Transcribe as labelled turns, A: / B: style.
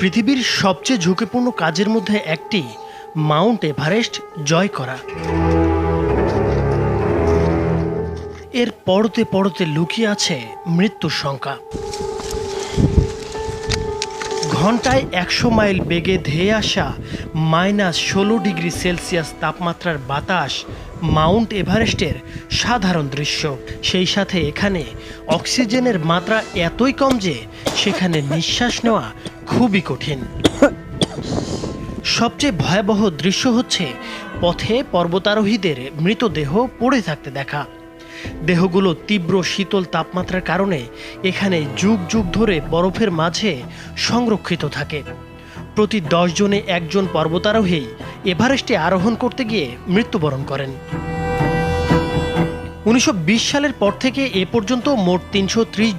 A: পৃথিবীর সবচেয়ে ঝুঁকিপূর্ণ কাজের মধ্যে একটি, মাউন্ট এভারেস্ট জয় করা। এর পড়তে পড়তে লুকিয়ে আছে মৃত্যুর সংখ্যা। ঘন্টায় একশো মাইল বেগে ধেয়ে আসা মাইনাস ষোলো ডিগ্রি সেলসিয়াস তাপমাত্রার বাতাস মাউন্ট এভারেস্টের সাধারণ দৃশ্য। সেই সাথে এখানে অক্সিজেনের মাত্রা এতই কম যে সেখানে নিঃশ্বাস নেওয়া খুবই কঠিন। সবচেয়ে ভয়াবহ দৃশ্য হচ্ছে পথে পর্বতারোহীদের মৃতদেহ পড়ে থাকতে দেখা। দেহগুলো তীব্র শীতল তাপমাত্রার কারণে এখানে যুগ যুগ ধরে বরফের মাঝে সংরক্ষিত থাকে। প্রতি দশ জনে একজন পর্বতারোহী এভারেস্টে আরোহণ করতে গিয়ে মৃত্যুবরণ করেন। উনিশশো বিশ সালের পর থেকে এ পর্যন্ত মোট তিনশো ত্রিশ